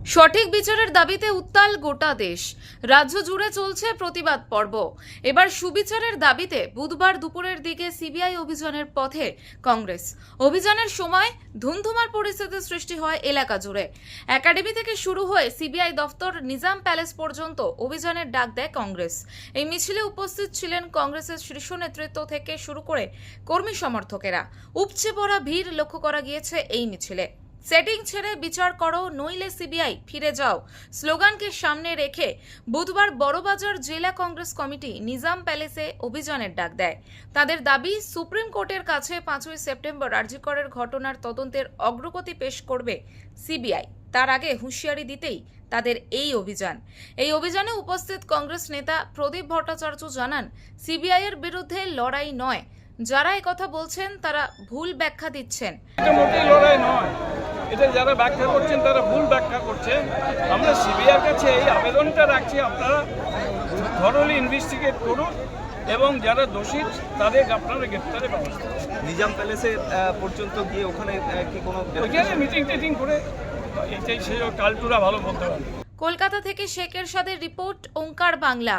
সঠিক বিচারের দাবিতে উত্তাল গোটা দেশ। রাজ্য জুড়ে চলছে প্রতিবাদ পর্ব। এবার সুবিচারের দাবিতে বুধবার দুপুরের দিকে সিবিআই অভিযানের পথে কংগ্রেস। অভিযানের সময় ধুমধুমার পরিস্থিতির সৃষ্টি হয় এলাকা জুড়ে। একাডেমি থেকে শুরু হয়ে সিবিআই দফতর নিজাম প্যালেস পর্যন্ত অভিযানের ডাক দেয় কংগ্রেস। এই মিছিলে উপস্থিত ছিলেন কংগ্রেসের শীর্ষ নেতৃত্ব থেকে শুরু করে কর্মী সমর্থকেরা। উপচে পড়া ভিড় লক্ষ্য করা গিয়েছে এই মিছিলে। সেটিং ছেড়ে বিচার করো, নইলে সিবিআই ফিরে যাও। স্লোগানকে সামনে রেখে বুধবার বড়বাজার জেলা কংগ্রেস কমিটি নিজাম প্যালেসে অভিযানের ডাক দেয়। তাদের দাবি, সুপ্রিম কোর্টের কাছে পাঁচই সেপ্টেম্বর আরজিকরের ঘটনার তদন্তের অগ্রগতি পেশ করবে সিবিআই। তার আগে হুঁশিয়ারি দিতেই তাদের এই অভিযান। এই অভিযানে উপস্থিত কংগ্রেস নেতা প্রদীপ ভট্টাচার্য জানান, সিবিআই এর বিরুদ্ধে লড়াই নয়। যারা কথা বলছেন, তারা ভুল ব্যাখ্যা দিচ্ছেন। লড়াই নয়। এটা যারা ব্যাখ্যা করছেন তারা ভুল ব্যাখ্যা করছেন। আমরা সিবিআর কাছে এই আবেদনটা রাখছি আপনারা থরলি ইনভেস্টিগেট করুন এবং যারা দোষী তাদের আপনারা গ্রেপ্তারের ব্যবস্থা নিজাম প্যালেসে পর্যন্ত গিয়ে ওখানে কি কোনো ওইখানে মিটিং টিটিং করে এটাই সে কালটুরা ভালো বলতে পারে কলকাতা থেকে শেখের সাদের রিপোর্ট ওঙ্কার বাংলা।